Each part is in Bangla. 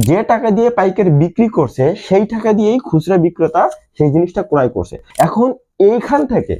যে টাকা দিয়ে পাইকারি বিক্রি করছে, সেই টাকা দিয়েই খুচরা বিক্রেতা সেই জিনিসটা ক্রয় করছে। এখন এইখান থেকে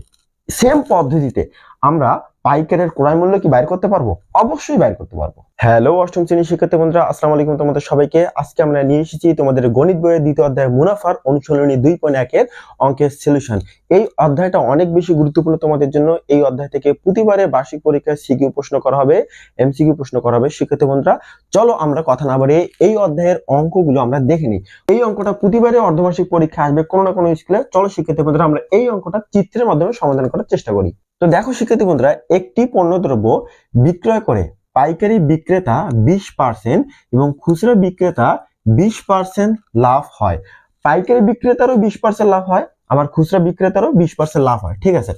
সেম পদ্ধতিতে আমরা পাইকারের ক্রয় মূল্য কি বাইর করতে পারব? অবশ্যই বাইর করতে পারব। হ্যালো, অষ্টম শ্রেণির শিক্ষার্থী বন্ধুরা, আসসালামু আলাইকুম তোমাদের সবাইকে। আজকে আমরা নিয়ে এসেছি তোমাদের গণিত বইয়ের দ্বিতীয় অধ্যায় মুনাফার অনুশীলনী দুই পয়েন্ট একের অঙ্কের সলিউশন এই অধ্যায়টা অনেক বেশি গুরুত্বপূর্ণ তোমাদের জন্য। এই অধ্যায় থেকে প্রতিবারে বার্ষিক পরীক্ষায় সিকিউ প্রশ্ন করা হবে, এমসিকিউ প্রশ্ন করা হবে। শিক্ষার্থী বন্ধুরা, চলো আমরা কথা না বাড়িয়ে এই অধ্যায়ের অঙ্কগুলো আমরা দেখে নিই। এই অঙ্কটা প্রতিবারে অর্ধবার্ষিক পরীক্ষা আসবে কোনো না কোনো স্কুলে। চলো শিক্ষার্থী বন্ধুরা, আমরা এই অঙ্কটা চিত্রের মাধ্যমে সমাধান করার চেষ্টা করি। তো দেখো শিক্ষার্থী বন্ধুরা, একটি পণ্যদ্রব্য বিক্রয় করে পাইকারি বিক্রেতা বিশ পার্সেন্ট এবং খুচরা বিক্রেতা বিশ পার্সেন্ট লাভ হয়। পাইকারি বিক্রেতারও বিশ পার্সেন্ট লাভ হয়, আবার খুচরা বিক্রেতারও বিশ পার্সেন্ট লাভ হয়, ঠিক আছে?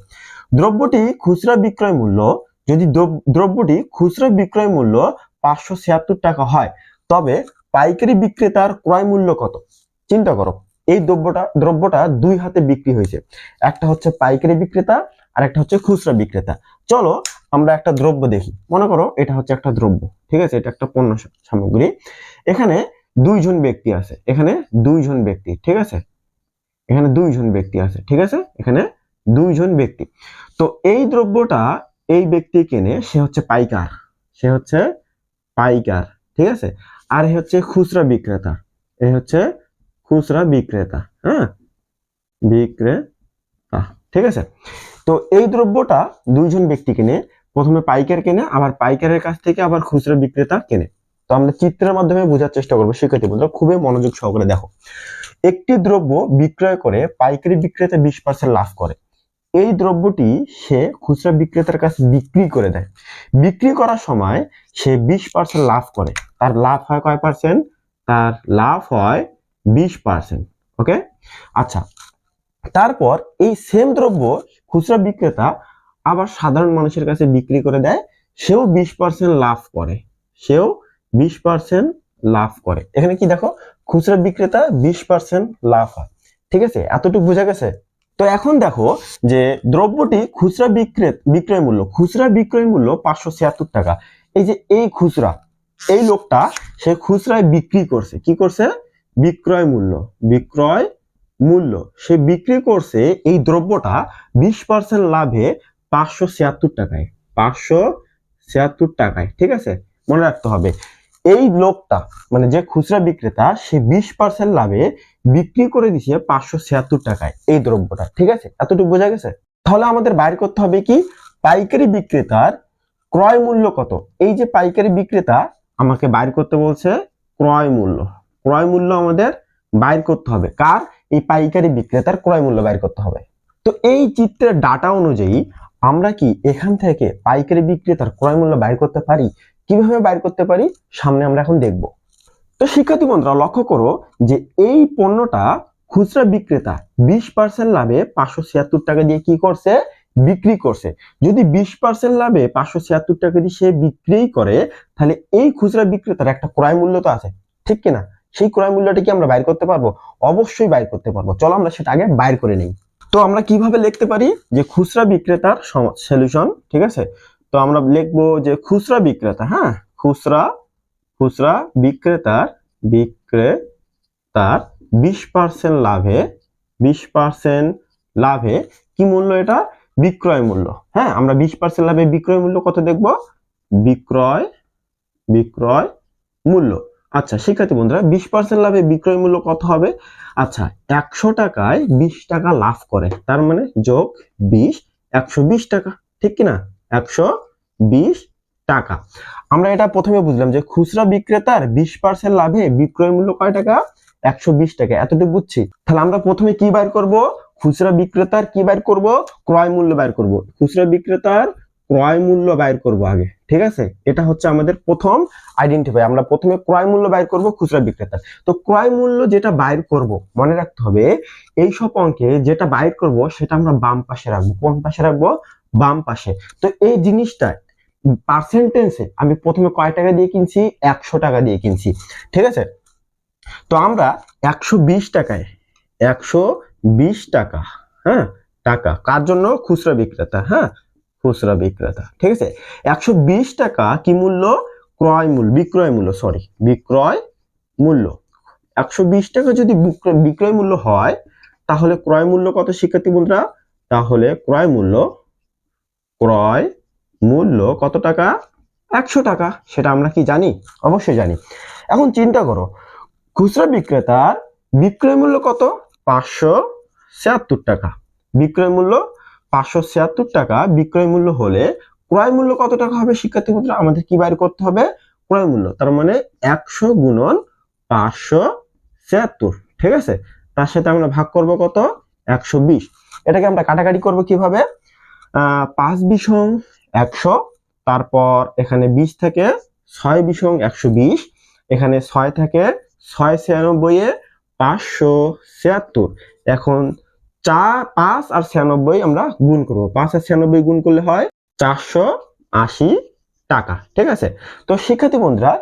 দ্রব্যটি খুচরা বিক্রয় মূল্য, যদি দ্রব- দ্রব্যটি খুচরা বিক্রয় মূল্য পাঁচশো ছিয়াত্তর টাকা হয়, তবে পাইকারি বিক্রেতার ক্রয় মূল্য কত? চিন্তা করো, এই দ্রব্যটা দ্রব্যটা দুই হাতে বিক্রি হয়েছে। একটা হচ্ছে পাইকারি বিক্রেতা আর একটা হচ্ছে খুচরা বিক্রেতা। চলো আমরা একটা দ্রব্য দেখি। মনে করো এটা হচ্ছে একটা দ্রব্য, ঠিক আছে? এটা একটা পণ্য সামগ্রী। এখানে দুইজন ব্যক্তি আছে। এখানে দুইজন ব্যক্তি, ঠিক আছে? এখানে দুইজন ব্যক্তি আছে, ঠিক আছে? এখানে দুইজন ব্যক্তি। তো এই দ্রব্যটা এই ব্যক্তি কেনে, সে হচ্ছে পাইকার। সে হচ্ছে পাইকার, ঠিক আছে? আর এ হচ্ছে খুচরা বিক্রেতা। এ হচ্ছে খুচরা বিক্রেতা হ্যাঁ? বিক্রেতা, ঠিক আছে? তো এই দ্রব্যটা দুইজন ব্যক্তি কিনে, প্রথমে পাইকার কেনে, আবার পাইকারের কাছ থেকে আবার খুচরো বিক্রেতা কেনে। তো আমরা চিত্রের মাধ্যমে বোঝার চেষ্টা করব, শিক্ষার্থী বন্ধুরা, খুবই মনোযোগ সহকারে দেখো। একটি দ্রব্য বিক্রয় করে পাইকারি বিক্রেতা বিশ পার্সেন্ট লাভ করে। এই দ্রব্যটি সে খুচরা বিক্রেতার কাছে বিক্রি করে দেয়। বিক্রি করার সময় সে বিশ পার্সেন্ট লাভ করে। তার লাভ হয় কয় পার্সেন্ট তার লাভ হয় বিশ পার্সেন্ট ওকে আচ্ছা তারপর এই সেম দ্রব্য খুচরা বিক্রেতা আবার সাধারণ মানুষের কাছে বিক্রি করে দেয়, সেও বিশ পার্সেন্ট লাভ করে। সেও বিশ পার্সেন্ট লাভ করে। এখানে কি দেখো? খুচরা বিক্রেতা বিশ পার্সেন্ট লাভ হয়। ঠিক আছে? এতটুকু বোঝা গেছে? তো এখন দেখো যে দ্রব্যটি খুচরা বিক্রেত বিক্রয় মূল্য, খুচরা বিক্রয় মূল্য পাঁচশো ছিয়াত্তর টাকা। এই যে এই খুচরা, এই লোকটা সে খুচরায় বিক্রি করছে। কি করছে? বিক্রয় মূল্য। বিক্রয় মূল্য। সে বিক্রি করছে এই দ্রব্যটা বিশ পার্সেন্ট লাভে পাঁচশো ছিয়াত্তর টাকায়। পাঁচশো ছিয়াত্তর টাকায়, ঠিক আছে? মনে রাখতে হবে। এই লোকটা মানে যে খুচরা বিক্রেতা, সে বিশ পার্সেন্ট লাভে বিক্রি করে দিছে পাঁচশো ছিয়াত্তর টাকায় এই দ্রব্যটা, ঠিক আছে? এতটুকু বোঝা গেছে? তাহলে আমাদের বাইর করতে হবে কি? পাইকারি বিক্রেতার ক্রয় মূল্য কত? এই যে পাইকারি বিক্রেতা আমাকে বাইর করতে বলছে ক্রয় মূল্য। ক্রয় মূল্য আমাদের বাইর করতে হবে। কার? এই পাইকারি বিক্রেতার ক্রয় মূল্য বাইর করতে হবে। তো এই চিত্রের ডাটা অনুযায়ী আমরা কি এখান থেকে পাইকারি বিক্রেতার ক্রয় মূল্য বাইর করতে পারি? কীভাবে বাইর করতে পারি? সামনে আমরা এখন দেখব। তো শিক্ষার্থী বন্ধুরা, লক্ষ্য করো যে এই পণ্যটা খুচরা বিক্রেতা বিশ পার্সেন্ট লাভে পাঁচশো ছিয়াত্তর টাকা দিয়ে কি করছে? বিক্রি করছে। যদি বিশ পার্সেন্ট লাভে পাঁচশো ছিয়াত্তর টাকা দিয়ে সে বিক্রি করে, তাহলে এই খুচরা বিক্রেতার একটা ক্রয় মূল্য তো আছে। ঠিক কিনা? সেই ক্রয় মূল্যটা কি আমরা বাইর করতে পারব? অবশ্যই বাইর করতে পারব। চলো আমরা সেটা আগে বাইর করে নেই। তো আমরা কীভাবে লিখতে পারি? যে খুচরা বিক্রেতার সলিউশন ঠিক আছে? তো আমরা লিখব যে খুচরা বিক্রেতা হ্যাঁ? খুচরা খুচরা বিক্রেতার বিক্রেতার বিশ পার্সেন্ট লাভে, বিশ পার্সেন্ট লাভে কি মূল্য এটা? বিক্রয় মূল্য হ্যাঁ? আমরা বিশ পার্সেন্ট লাভে বিক্রয় মূল্য কত দেখব? বিক্রয় বিক্রয় মূল্য। আচ্ছা শিক্ষার্থী বন্ধুরা, বিশ পার্সেন্ট লাভে বিক্রয় মূল্য কত হবে? আচ্ছা একশো টাকায় বিশ টাকা লাভ করে। তার মানে যোগ বিশ, একশো বিশ টাকা। ঠিক কিনা? একশো বিশ টাকা। আমরা এটা প্রথমে বুঝলাম যে খুচরা বিক্রেতার বিশ পার্সেন্ট লাভে বিক্রয় মূল্য কয় টাকা? একশো বিশ টাকা। এতটুকু বুঝছি। তাহলে আমরা প্রথমে কি বাইর করব? খুচরা বিক্রেতার কি বাইর করব? ক্রয় মূল্য বাইর করব। খুচরা বিক্রেতার ক্রয় মূল্য বাইর করব আগে। ঠিক আছে? এটা হচ্ছে আমাদের প্রথম আইডেন্টিফাই আমরা প্রথমে ক্রয় মূল্য বাইর করব খুচরা বিক্রেতার। তো ক্রয় মূল্য যেটা বাইর করব, মনে রাখতে হবে, এই সব অঙ্কে যেটা বাইর করব সেটা আমরা বাম পাশে রাখব। কোন পাশে রাখব? বাম পাশে। তো এই জিনিসটা পার্সেন্টেন্সে আমি প্রথমে কয় টাকা দিয়ে কিনছি? একশো টাকা দিয়ে কিনছি। ঠিক আছে? তো আমরা একশো বিশ টাকায়, একশো বিশ টাকা হ্যাঁ টাকা। কার জন্য? খুচরা বিক্রেতা হ্যাঁ? খুচরা বিক্রেতা, ঠিক আছে? একশো বিশ টাকা কি মূল্য? ক্রয় মূল্য, বিক্রয় মূল্য সরি বিক্রয় মূল্য। একশো বিশ টাকা যদি বিক্রয় মূল্য হয়, তাহলে ক্রয় মূল্য কত শিক্ষার্থী বন্ধুরা? তাহলে ক্রয় মূল্য ক্রয় মূল্য কত টাকা? একশো টাকা, সেটা আমরা কি জানি? অবশ্যই জানি। এখন চিন্তা করো, খুচরা বিক্রেতার বিক্রয় মূল্য কত? পাঁচশো ছিয়াত্তর টাকা। বিক্রয় মূল্য পাঁচশো ছিয়াত্তর টাকা বিক্রয় মূল্য হলে ক্রয় মূল্য কত টাকা হবে? শিক্ষার্থী বন্ধুরা, আমাদের কি বাইর করতে হবে? ক্রয় মূল্য, তার মানে একশো গুণন পাঁচশো ছিয়াত্তর, ঠিক আছে? তার সাথে আমরা ভাগ করব কত? একশো বিশ। এটাকে আমরা কাটাকাটি করব কীভাবে? পাঁচ বিশং একশো, তারপর এখানে বিশ থেকে ছয় বিশং একশো বিশ, এখানে ছয় থেকে ছয় ছিয়ানব্বই এ পাঁচশো ছিয়াত্তর। এখন চার, পাঁচ আর ছিয়ানব্বই আমরা গুণ করব। পাঁচ আর ছিয়ানব্বই গুণ করলে হয় চারশো আশি টাকা, ঠিক আছে? তো শিক্ষার্থী বন্ধুরা,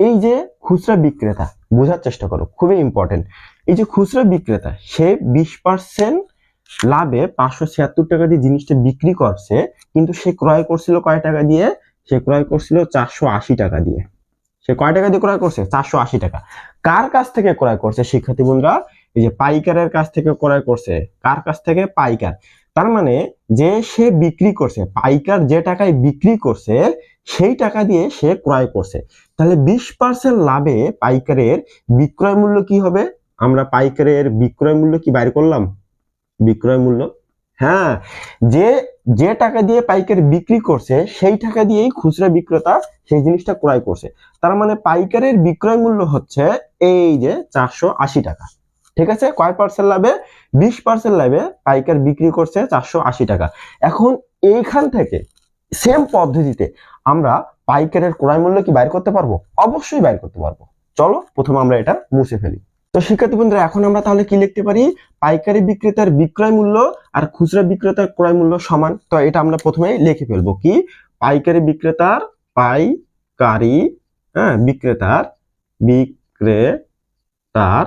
এই যে খুচরা বিক্রেতা, বোঝার চেষ্টা করো, খুবই ইম্পর্টেন্ট এই যে খুচরা বিক্রেতা, সে বিশ পার্সেন্ট লাভে পাঁচশো ছিয়াত্তর টাকা দিয়ে জিনিসটা বিক্রি করছে, কিন্তু সে ক্রয় করছিল কয় টাকা দিয়ে? সে ক্রয় করছিল চারশো আশি টাকা দিয়ে। সে কয় টাকা দিয়ে ক্রয় করছে? চারশো আশি টাকা। কার কাছ থেকে ক্রয় করছে? শিক্ষার্থী বন্ধুরা এই যে পাইকারের কাছ থেকে ক্রয় করছে, কার কাছ থেকে? পাইকার। তার মানে যে সে বিক্রি করছে, পাইকার যে টাকায় বিক্রি করছে, সেই টাকা দিয়ে সে ক্রয় করছে। তাহলে বিশ পার্সেন্ট লাভে পাইকারের বিক্রয় মূল্য কি হবে? আমরা পাইকারের বিক্রয় মূল্য কি বাইর করলাম? বিক্রয় মূল্য। হ্যাঁ যে যে টাকা দিয়ে পাইকার বিক্রি করছে, সেই টাকা দিয়েই খুচরা বিক্রেতা সেই জিনিসটা ক্রয় করছে। তার মানে পাইকারের বিক্রয় মূল্য হচ্ছে এই যে চারশো আশি টাকা। ঠিক আছে? কয় পার্সেন্ট লাভে? বিশ পার্সেন্ট লাভে পাইকার বিক্রি করছে চারশো আশি টাকা। এখন এইখান থেকে সেম পদ্ধতিতে আমরা পাইকারের ক্রয় মূল্য কি বাইর করতে পারব? অবশ্যই বাইর করতে পারব। চলো, প্রথমে আমরা এটা মুছে ফেলি। তো শিক্ষার্থী বন্ধুরা, এখন আমরা তাহলে কি লিখতে পারি? পাইকারি বিক্রেতার বিক্রয় মূল্য আর খুচরা বিক্রেতার ক্রয় মূল্য সমান। তো এটা আমরা প্রথমে লিখে ফেলব কি? পাইকারি বিক্রেতার, পাইকারি হ্যাঁ বিক্রেতার বিক্রেতার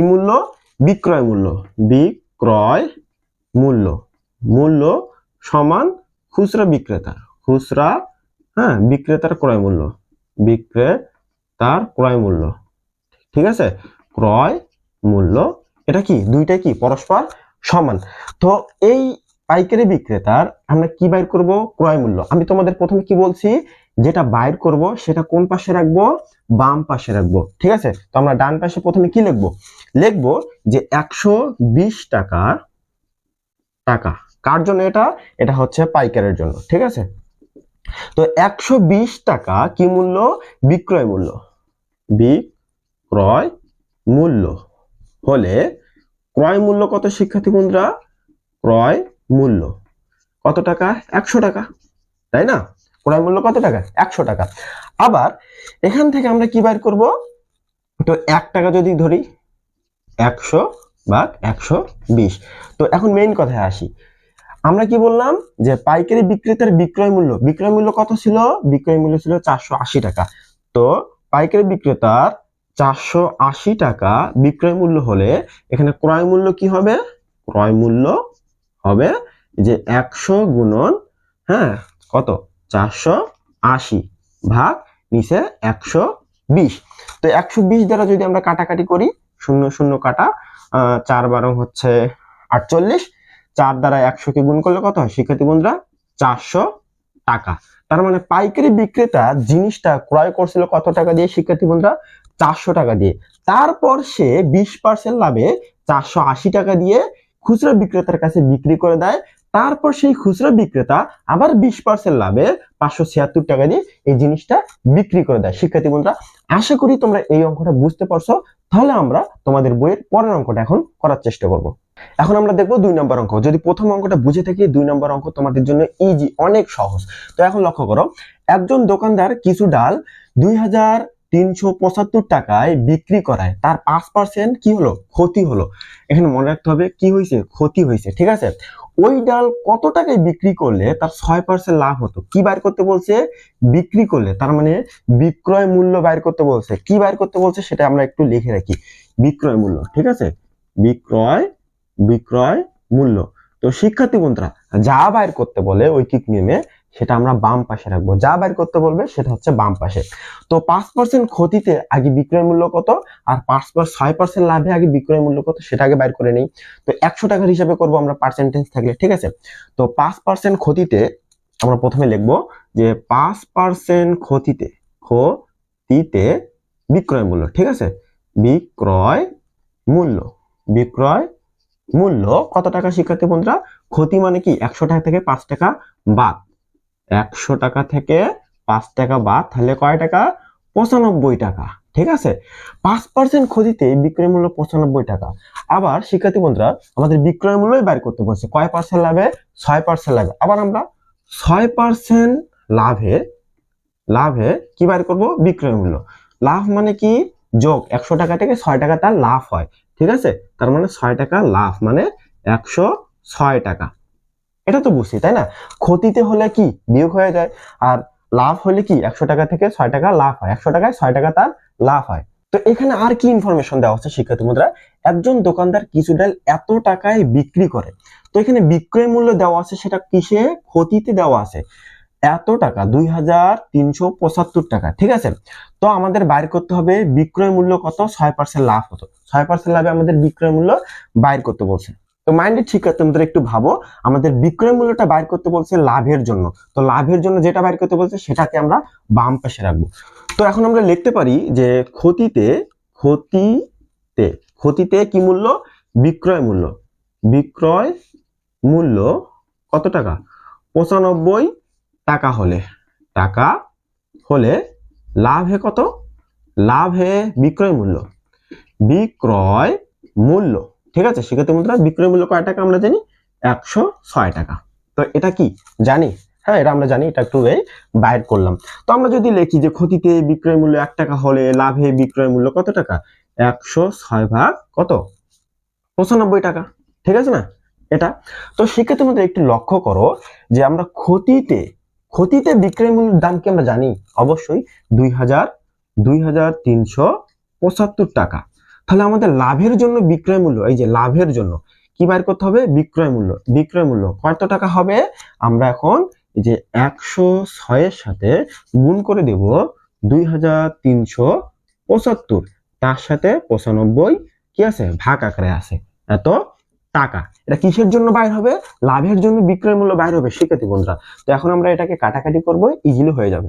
কি মূল্য? বিক্রয় মূল্য। বিক্রয় মূল্য। মূল্য সমান খুচরা বিক্রেতার। খুচরা হ্যাঁ বিক্রেতার ক্রয় মূল্য। বিক্রেতার ক্রয় মূল্য। ঠিক আছে? ক্রয় মূল্য। এটা কি? দুইটা কি? পরস্পর সমান। তো এই পাইকারি বিক্রেতার আমরা কি বাইর করব? ক্রয় মূল্য। আমি তোমাদের প্রথমে কি বলছি? যেটা বাইর করব, সেটা কোন পাশে রাখব? বাম পাশে রাখব। ঠিক আছে? তো আমরা ডান পাশে প্রথমে কি লিখব? লিখব যে একশো বিশ টাকা টাকা। কার জন্য এটা? এটা হচ্ছে পাইকারের জন্য। ঠিক আছে? তো একশো বিশ টাকা কি মূল্য? বিক্রয় মূল্য। বিক্রয় মূল্য। হলে ক্রয় মূল্য কত, শিক্ষার্থী বন্ধুরা? ক্রয় মূল্য। কত টাকা? একশো টাকা। তাই না? ক্রয় মূল্য কত টাকা? একশো টাকা। আবার এখান থেকে আমরা কি বার করব? তো এক টাকা যদি ধরি, একশো বা একশো বিশ। তো এখন মেইন কথায় আসি। আমরা কি বললাম? যে পাইকারি বিক্রেতার বিক্রয় মূল্য। বিক্রয় মূল্য কত ছিল? বিক্রয় মূল্য ছিল চারশো আশি টাকা। তো পাইকারি বিক্রেতার চারশো আশি টাকা বিক্রয় মূল্য হলে এখানে ক্রয় মূল্য কি হবে? ক্রয় মূল্য হবে যে একশো গুণন হ্যাঁ কত? চারশো আশি ভাগ নিচে একশো বিশ। তো একশো বিশ দ্বারা যদি আমরা কাটাকাটি করি, শূন্য শূন্য কাটা চার বারো হচ্ছে আটচল্লিশ, চার দ্বারা একশোকে গুণ করলে কত হয়? শিক্ষার্থী বন্ধুরা, চারশো টাকা। তার মানে পাইকারি বিক্রেতা জিনিসটা ক্রয় করছিল কত টাকা দিয়ে? শিক্ষার্থী বন্ধুরা, চারশো টাকা দিয়ে। তারপর সে বিশ পার্সেন্ট লাভে চারশো আশি টাকা দিয়ে খুচরা বিক্রেতার কাছে বিক্রি করে দেয়। তারপর সেই খুচরা বিক্রেতা আবার বিশ পার্সেন্ট লাভে পাঁচশো ছিয়াত্তর টাকা দিয়ে এই জিনিসটা বিক্রি করে দেয়। শিক্ষার্থী বন্ধুরা, আশা করি তোমরা এই অঙ্কটা বুঝতে পারছ। তাহলে আমরা তোমাদের বইয়ের পরের অঙ্কটা এখন করার চেষ্টা করব। এখন আমরা দেখব দুই নম্বর অঙ্ক। যদি প্রথম অঙ্কটা বুঝে থাকি, দুই নম্বর অঙ্ক তোমাদের জন্য ইজি অনেক সহজ। তো এখন লক্ষ্য করো, একজন দোকানদার কিছু ডাল দুই হাজার তিনশো পঁচাত্তর টাকায় বিক্রি করায়। তার পাঁচ পার্সেন্ট কি হলো? ক্ষতি হলো। এখানে মনে রাখতে হবে, কি হয়েছে ক্ষতি হয়েছে ঠিক আছে? ওই ডাল কত টাকায় বিক্রি করলে তার ছয় পার্সেন্ট লাভ হতো? কি বাইর করতে বলছে? বিক্রি করলে। তার মানে বিক্রয় মূল্য বাইর করতে বলছে। কি বাইর করতে বলছে সেটা আমরা একটু লিখে রাখি। বিক্রয় মূল্য, ঠিক আছে? বিক্রয় বিক্রয় মূল্য। তো শিক্ষার্থী বন্ধুরা, যা বাইর করতে বলে ঐকিক নিয়মে সেটা আমরা বাম পাশে রাখব। যা বের করতে বলবে সেটা হচ্ছে বাম পাশে। তো পাঁচ পার্সেন্ট ক্ষতিতে আগে বিক্রয় মূল্য কত? আর পাঁচ ছয় পার্সেন্ট লাভে আগে বিক্রয় মূল্য কত? সেটা আগে বাইর করে নেই। তো একশো টাকার হিসাবে করব আমরা পার্সেন্টেজ থাকলে, ঠিক আছে? তো পাঁচ পার্সেন্ট ক্ষতিতে আমরা প্রথমে লিখব যে পাঁচ পার্সেন্ট ক্ষতিতে ক্ষতিতে বিক্রয় মূল্য, ঠিক আছে? বিক্রয় মূল্য বিক্রয় মূল্য কত টাকা শিক্ষার্থী বন্ধুরা? ক্ষতি মানে কি? একশো টাকা থেকে পাঁচ টাকা বাদ। একশো টাকা থেকে পাঁচ টাকা বাদ তাহলে কয় টাকা? পঁচানব্বই টাকা, ঠিক আছে? পাঁচ পার্সেন্ট ক্ষতিতে বিক্রয় মূল্য পঁচানব্বই টাকা। আবার শিক্ষার্থী বন্ধুরা, আমাদের বিক্রয় মূল্যই বাইর করতে বলছে। কয় পার্সেন্ট লাভে? ছয় পার্সেন্ট লাভে। আবার আমরা ছয় পার্সেন্ট লাভে লাভে কি বাইর করব? বিক্রয় মূল্য। লাভ মানে কি? যোগ। একশো টাকা থেকে ছয় টাকা তার লাভ হয়, ঠিক আছে? তার মানে ছয় টাকা লাভ মানে একশো ছয় টাকা। এটা তো বুঝছি, তাই না? ক্ষতিতে হলে কি বিয়োগ হয়ে যায়? আর লাভ হলে কি একশো টাকা থেকে ছয় টাকা লাভ হয়? একশো টাকায় ছয় টাকা তার লাভ হয়। তো এখানে আর কি ইনফরমেশন দেওয়া হচ্ছে শিক্ষার্থী মুদ্রা? একজন দোকানদার কিছু ডাল এত টাকায় বিক্রি করে, তো এখানে বিক্রয় মূল্য দেওয়া আছে সেটা কিসে? ক্ষতিতে দেওয়া আছে। এত টাকা, দুই হাজার তিনশো পঁচাত্তর টাকা, ঠিক আছে? তো আমাদের বাইর করতে হবে বিক্রয় মূল্য কত? ছয় পার্সেন্ট লাভ হতো। ছয় পার্সেন্ট লাভে আমাদের বিক্রয় মূল্য বাইর করতে বলছে। তো মাইন্ডে ঠিক শিক্ষার্থী তোমরা একটু ভাবো, আমাদের বিক্রয় মূল্যটা বাইর করতে বলছে লাভের জন্য। তো লাভের জন্য যেটা বাইর করতে বলছে সেটাকে আমরা বাম পাশে রাখব। তো এখন আমরা লিখতে পারি যে ক্ষতিতে ক্ষতিতে ক্ষতিতে কি মূল্য? বিক্রয় মূল্য। বিক্রয় মূল্য কত টাকা? পঁচানব্বই টাকা হলে টাকা হলে লাভে কত? লাভে বিক্রয় মূল্য। বিক্রয় মূল্য। ঠিক আছে? সেক্ষেত্রে মুদ্রা বিক্রয় মূল্য কয় টাকা আমরা জানি? একশো ছয় টাকা। তো এটা কি? জানি। হ্যাঁ এটা আমরা জানি, এটা একটু বাইর করলাম। তো আমরা যদি লিখি যে ক্ষতিতে বিক্রয় মূল্য এক টাকা হলে লাভে বিক্রয় মূল্য কত টাকা? একশো ছয় ভাগ কত? পঁচানব্বই টাকা। ঠিক আছে না? এটা। তো সেক্ষেত্রে মধ্যে একটু লক্ষ্য করো যে আমরা ক্ষতিতে ক্ষতিতে বিক্রয় মূল্যের দাম কি আমরা জানি? অবশ্যই দুই হাজার দুই হাজার তিনশো পঁচাত্তর টাকা। তাহলে আমাদের লাভের জন্য বিক্রয় মূল্য, এই যে লাভের জন্য, কি বাইর করতে হবে? বিক্রয় মূল্য বিক্রয় মূল্য। কত টাকা হবে? আমরা এখন যে একশো ছয়ের সাথে গুণ করে দেব দুই হাজার তিনশো পঁচাত্তর। তার সাথে পঁচানব্বই কি আছে? ভাগ আকারে আছে। এত টাকা। এটা কিসের জন্য বাইর হবে? লাভের জন্য বিক্রয় মূল্য বাইর হবে। শিক্ষার্থী বন্ধুরা, তো এখন আমরা এটাকে কাটাকাটি করব ইজিলি হয়ে যাবে।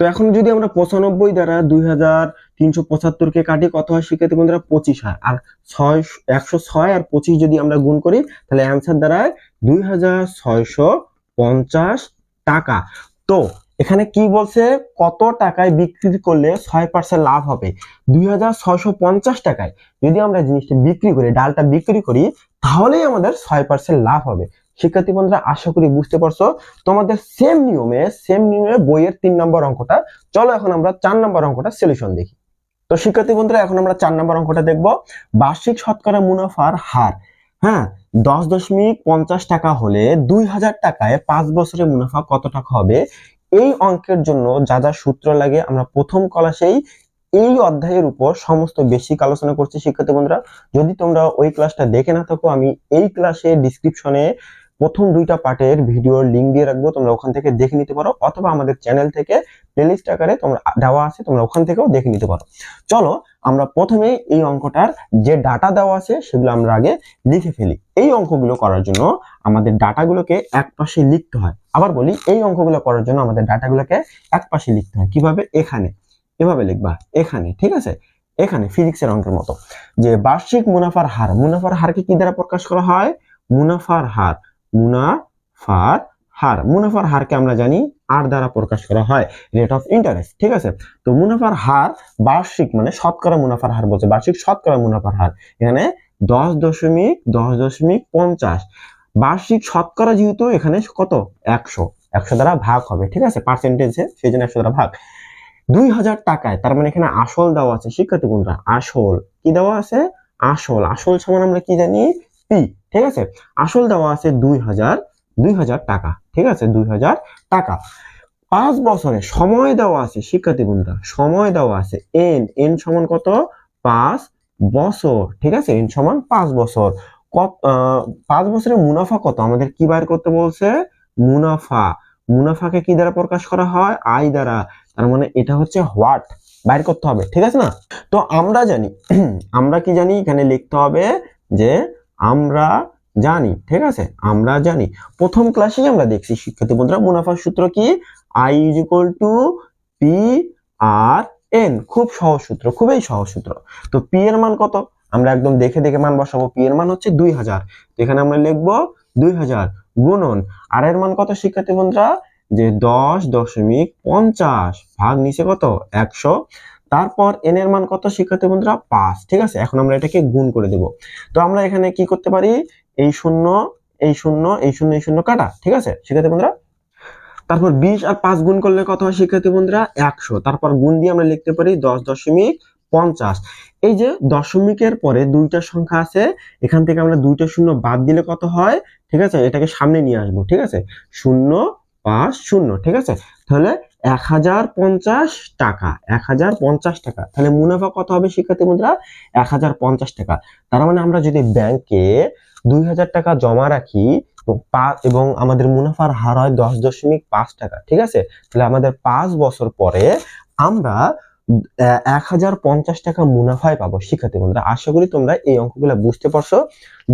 তো এখন যদি আমরা পঁচানব্বই দ্বারা দুই হাজার তিনশো পঁচাত্তরকে কাটি, কত হয়? শিক্ষার্থী বন্ধুরা পঁচিশ হয়। আর ছয়, একশো ছয় আর পঁচিশ যদি আমরা গুণ করি, তাহলে অ্যান্সার দাঁড়ায় দুই হাজার ছয়শো পঞ্চাশ টাকা। তো এখানে কি বলছে? কত টাকায় বিক্রি করলে ছয় পার্সেন্ট লাভ হবে? দুই হাজার ছয়শো পঞ্চাশ টাকায়। যদি আমরা জিনিসটা বিক্রি করি, ডালটা বিক্রি করি, তাহলেই আমাদের ছয় পার্সেন্ট লাভ হবে। শিক্ষার্থী বন্ধুরা, আশা করি বুঝতে পারছ। তোমাদের সেম নিয়মে সেম নিয়মে বইয়ের তিন নম্বর অঙ্কটা। চলো এখন আমরা চার নম্বর অঙ্কটা সলিউশন দেখি। তো শিক্ষার্থী বন্ধুরা, এখন আমরা চার নম্বর অঙ্কটা দেখব। বার্ষিক শতকরা মুনাফার হার হ্যাঁ? দশ দশমিক পঞ্চাশ টাকা হলে দুই হাজার টাকায় পাঁচ বছরের মুনাফা কত টাকা হবে? এই অঙ্কের জন্য যা যা সূত্র লাগে, আমরা প্রথম ক্লাসেই এই অধ্যায়ের উপর সমস্ত বেসিক আলোচনা করছি শিক্ষার্থী বন্ধুরা। যদি তোমরা ওই ক্লাসটা দেখে না থাকো, আমি এই ক্লাসে ডিসক্রিপশনে প্রথম দুইটা পার্টের ভিডিওর লিঙ্ক দিয়ে রাখব, তোমরা ওখান থেকে দেখে নিতে পারো, অথবা আমাদের চ্যানেল থেকে প্লেলিস্ট আকারে তোমরা দেওয়া আছে, তোমরা ওখান থেকেও দেখে নিতে পারো। চলো, আমরা প্রথমে এই অঙ্কটার যে ডাটা দেওয়া আছে, সেগুলো আমরা আগে লিখে ফেলি। এই অঙ্কগুলো করার জন্য আমাদের ডাটাগুলোকে এক পাশে লিখতে হয়। আবার বলি, এই অঙ্কগুলো করার জন্য আমাদের ডাটাগুলোকে এক পাশে লিখতে হয়। কীভাবে? এখানে। এভাবে লিখবা। এখানে, ঠিক আছে? এখানে ফিজিক্সের অঙ্কের মতো। যে বার্ষিক মুনাফার হার, মুনাফার হারকে কি দ্বারা প্রকাশ করা হয়? মুনাফার হার। মুনাফার হার। মুনাফার হারকে আমরা জানি আর দ্বারা প্রকাশ করা হয় রেট অফ ইন্টারেস্ট ঠিক আছে? তো মুনাফার হার বার্ষিক মানে শতকরা মুনাফার হার বলছে, বার্ষিক শতকরা মুনাফার হার। এখানে দশ দশমিক দশ দশমিক পঞ্চাশ। বার্ষিক শতকরা যেহেতু এখানে কত? একশো। একশো দ্বারা ভাগ হবে, ঠিক আছে? পার্সেন্টেজে সেই জন্য একশো দ্বারা ভাগ। দুই হাজার টাকায়, তার মানে এখানে আসল দেওয়া আছে শিক্ষার্থী বন্ধুরা, আসল। কি দেওয়া আছে? আসল। আসল সমান আমরা কি জানি? পি। ঠিক আছে? আসল দেওয়া আছে দুই হাজার দুই হাজার টাকা। ঠিক আছে? দুই হাজার টাকা। পাঁচ বছরে সময় দেওয়া আছে, শিক্ষার্থী বন্ধুরা, সময় দেওয়া আছে। এন এন সমান কত? পাঁচ বছর। ঠিক আছে? এন সমান পাঁচ বছর। কত পাঁচ বছরের মুনাফা কত? আমাদের কি বাইর করতে বলছে? মুনাফা। মুনাফাকে কি দ্বারা প্রকাশ করা হয়? আই দ্বারা। তার মানে এটা হচ্ছে হোয়াট বাইর করতে হবে। ঠিক আছে না? তো আমরা জানি, আমরা কি জানি? এখানে লিখতে হবে যে আমরা জানি, ঠিক আছে? আমরা জানি। প্রথম ক্লাসেই আমরা দেখছি, শিক্ষার্থী বন্ধুরা, মুনাফার সূত্র কি? I is equal to P R N খুব সহজ সূত্র, খুবই সহজ সূত্র। তো পি এর মান কত? আমরা একদম দেখে দেখে মান বসাবো। পি এর মান হচ্ছে দুই হাজার। এখানে আমরা লিখব দুই হাজার গুণন। আর এর মান কত, শিক্ষার্থী বন্ধুরা? যে দশ দশমিক পঞ্চাশ। ভাগ নিচে কত? একশো। তারপর এন এর মান কত শিক্ষার্থী বন্ধুরা? পাঁচ। ঠিক আছে? এখন আমরা এটাকে গুণ করে দেব। তো আমরা এখানে কি করতে পারি? এই শূন্য এই শূন্য এই শূন্য এই শূন্য কাটা। ঠিক আছে? শিক্ষার্থী বন্ধুরা? তারপর বিশ আর পাঁচ গুণ করলে কত হয় শিক্ষার্থী বন্ধুরা? একশো। তারপর গুণ দিয়ে আমরা লিখতে পারি দশ দশমিক পঞ্চাশ। এই যে দশমিকের পরে দুইটা সংখ্যা আছে, এখান থেকে আমরা দুইটা শূন্য বাদ দিলে কত হয়? ঠিক আছে? এটাকে সামনে নিয়ে আসব। ঠিক আছে? শূন্য, পাঁচ, শূন্য। ঠিক আছে? তাহলে এক হাজার পঞ্চাশ টাকা, এক হাজার পঞ্চাশ টাকা। তাহলে মুনাফা কত হবে শিক্ষার্থী বন্ধুরা? এক হাজার পঞ্চাশ টাকা। তার মানে আমরা যদি ব্যাংকে দুই হাজার টাকা জমা রাখি এবং আমাদের মুনাফার হার হয় দশ দশমিক পাঁচ টাকা, ঠিক আছে? তাহলে আমাদের পাঁচ বছর পরে আমরা এক হাজার পঞ্চাশ টাকা মুনাফায় পাবো। শিক্ষার্থী বন্ধুরা, আশা করি তোমরা এই অঙ্কগুলো বুঝতে পারছ।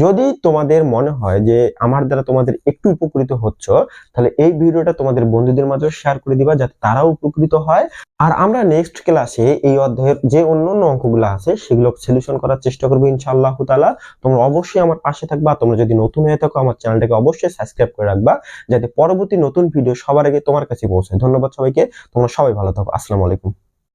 যদি তোমাদের মনে হয় যে আমার দ্বারা তোমাদের একটু উপকৃত হচ্ছ, তাহলে এই ভিডিওটা তোমাদের বন্ধুদের মাঝে শেয়ার করে দিবা, যাতে তারাও উপকৃত হয়। আর আমরা নেক্সট ক্লাসে এই অধ্যায়ের যে অন্য অন্য অঙ্কগুলো আছে, সেগুলো সলিউশন করার চেষ্টা করব ইনশাআল্লাহ তাআলা। তোমরা অবশ্যই আমার পাশে থাকবা। তোমরা যদি নতুন হয়ে থাকো, আমার চ্যানেলটাকে অবশ্যই সাবস্ক্রাইব করে রাখবা, যাতে পরবর্তী নতুন ভিডিও সবার আগে তোমার কাছে পৌঁছায়। ধন্যবাদ সবাইকে। তোমরা সবাই ভালো থাকো। আসসালামু আলাইকুম।